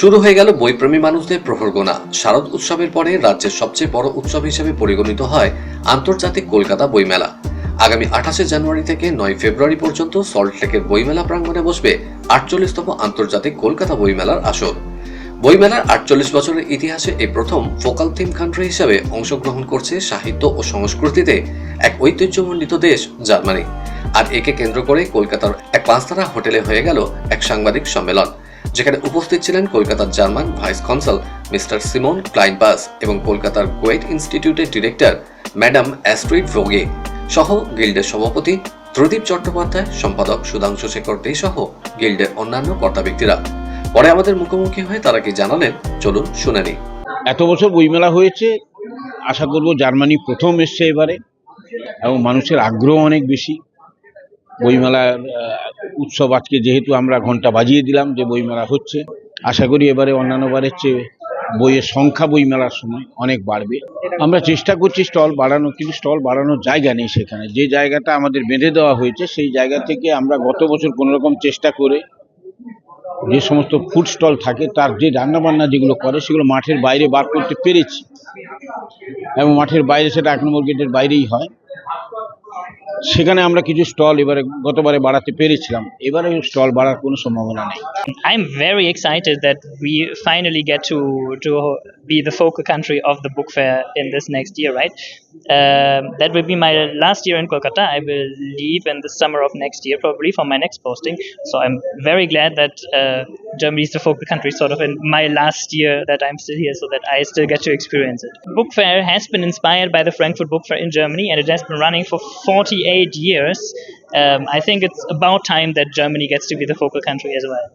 শুরু হয়ে গেল বইপ্রেমী মানুষদের প্রহরগোনা শারদ উৎসবের পরে রাজ্যের সবচেয়ে বড় উৎসব হিসেবে পরিগণিত হয় আন্তর্জাতিক কলকাতা বইমেলা। আগামী আঠাশে জানুয়ারি থেকে নয় ফেব্রুয়ারি পর্যন্ত সল্টলেকের বইমেলা প্রাঙ্গণে বসবে আটচল্লিশতম আন্তর্জাতিক কলকাতা বইমেলার আসর। বইমেলার আটচল্লিশ বছরের ইতিহাসে এই প্রথম ফোকাল থিম কান্ট্রি হিসেবে অংশগ্রহণ করছে সাহিত্য ও সংস্কৃতিতে এক ঐতিহ্যমণ্ডিত দেশ, জার্মানি। আর একে কেন্দ্র করে কলকাতার এক পাঁচতারা হোটেলে হয়ে গেল এক সাংবাদিক সম্মেলন। যেখানে উপস্থিত ছিলেন কলকাতার German vice consul mister Simon Kleinbus এবং কলকাতার গোয়েট ইনস্টিটিউটের ডিরেক্টর ম্যাডাম অ্যাস্ট্রিড ভোগে। সহ গিল্ডের সভাপতি ত্রদীপ চট্টোপাধ্যায়, সম্পাদক সুধাংশু শেখর দে সহ গিল্ডের অন্যান্য কর্তা ব্যক্তিরা। পরে আমাদের মুখোমুখি হয়ে তারা কি জানালেন, চলুন শুনে নিই। এত বছর বইমেলা হয়েছে, আশা করব জার্মানি প্রথম এসছে এবারে, এবং মানুষের আগ্রহ অনেক বেশি। বইমেলার উৎসব আজকে যেহেতু আমরা ঘণ্টা বাজিয়ে দিলাম যে বইমেলা হচ্ছে, আশা করি এবারে অন্যান্য বারের চেয়ে বইয়ের সংখ্যা বইমেলার সময় অনেক বাড়বে। আমরা চেষ্টা করছি স্টল বাড়ানো, কিন্তু স্টল বাড়ানোর জায়গা নেই সেখানে। যে জায়গাটা আমাদের বেঁধে দেওয়া হয়েছে, সেই জায়গা থেকে আমরা গত বছর কোনো রকম চেষ্টা করে যে সমস্ত ফুড স্টল থাকে, তার যে রান্নাবান্না যেগুলো করে, সেগুলো মাঠের বাইরে বার করতে পেরেছি। এবং মাঠের বাইরে সেটা এক নম্বর গেটের বাইরেই হয়। সেখানে আমরা কিছু স্টল এবারে গতবারে বাড়াতে পেরেছিলাম এবারে স্টল বাড়ার কোনো সম্ভাবনা নেই I'm very excited that we finally get to to be the focal country of the book fair in this next year, right? Um, that will be my last year in Kolkata. I will leave in the summer of next year, probably for my next posting. So I'm very glad that uh, Germany is the focal country sort of in my last year that I'm still here so that I still get to experience it. Book Fair has been inspired by the Frankfurt Book Fair in Germany and it has been running for 48 years. Um, I think it's about time that Germany gets to be the focal country as well.